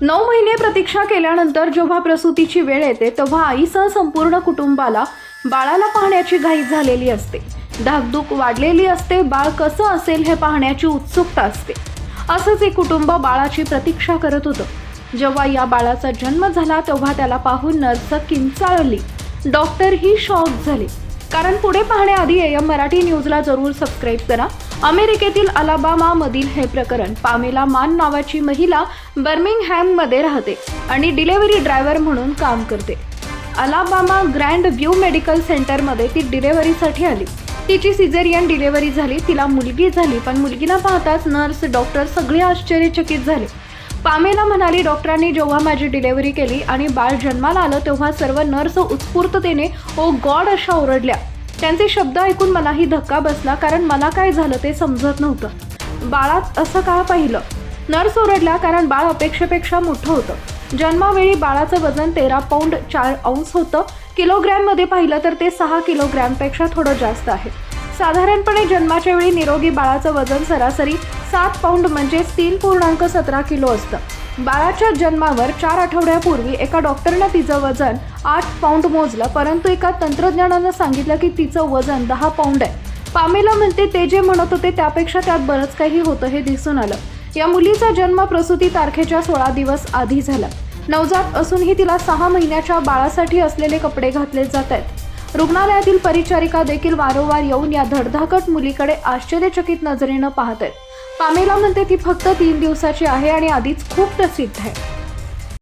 नऊ महिने प्रतीक्षा केल्यानंतर जेव्हा प्रसूतीची वेळ येते तेव्हा आईसह संपूर्ण कुटुंबाला बाळाला पाहण्याची घाई झालेली असते. धाकधूक वाढलेली असते बाळ कसं असेल हे पाहण्याची उत्सुकता असते. असंच एक कुटुंब बाळाची प्रतीक्षा करत होतं. जेव्हा या बाळाचा जन्म झाला तेव्हा त्याला पाहून नर्स किंचाळली. डॉक्टर ही शॉक झाले. कारण पुढे पाहण्याआधी एम मराठी न्यूजला जरूर सबस्क्राईब करा. अमेरिकेतील अलाबामा मधील हे प्रकरण पामेला मान नावाची महिला बर्मिंगहॅममध्ये राहते आणि डिलेव्हरी ड्रायव्हर म्हणून काम करते. अलाबामा ग्रँड व्ह्यू मेडिकल सेंटरमध्ये ती डिलेव्हरीसाठी आली. तिची सिझेरियन डिलेव्हरी झाली तिला मुलगी झाली पण मुलगीला पाहताच नर्स डॉक्टर सगळे आश्चर्यचकित झाले. पामेला म्हणाली डॉक्टरांनी जेव्हा माझी डिलेव्हरी केली आणि बाळ जन्माला आलं तेव्हा सर्व नर्स उत्स्फूर्ततेने ओ गॉड अशा ओरडल्या. त्यांचे शब्द ऐकून मलाही धक्का बसला कारण मला काय झालं ते समजत नव्हतं. बाळात असं का पाहिलं? नर्स ओरडला कारण बाळ अपेक्षेपेक्षा मोठं होतं. जन्मावेळी बाळाचं वजन तेरा पौंड चार अंश होतं. किलोग्रॅममध्ये पाहिलं तर ते सहा किलोग्रॅमपेक्षा थोडं जास्त आहे. साधारणपणे जन्माच्या वेळी निरोगी बाळाचं वजन सरासरी सात पाऊंड म्हणजे तीन पूर्णांक सतरा किलो असतं. बाळाच्या जन्मावर चार आठवड्यापूर्वी एका डॉक्टरनं तिचं वजन आठ पाऊंड मोजलं परंतु एका तंत्रज्ञानानं सांगितलं की तिचं वजन दहा पाऊंड आहे. पामेला म्हणते ते जे म्हणत होते त्यापेक्षा त्यात बरंच काही होतं हे दिसून आलं. या मुलीचा जन्म प्रसूती तारखेच्या सोळा दिवस आधी झाला. नवजात असूनही तिला सहा महिन्याच्या बाळासाठी असलेले कपडे घातले जात आहेत. रुग्णालयातील परिचारिका देखील वारंवार येऊन या धडधाकट मुलीकडे आश्चर्यचकित नजरेनं पाहत आहेत. पामेला म्हणते ती फक्त तीन दिवसाची आहे आणि आधीच खूप प्रसिद्ध आहे.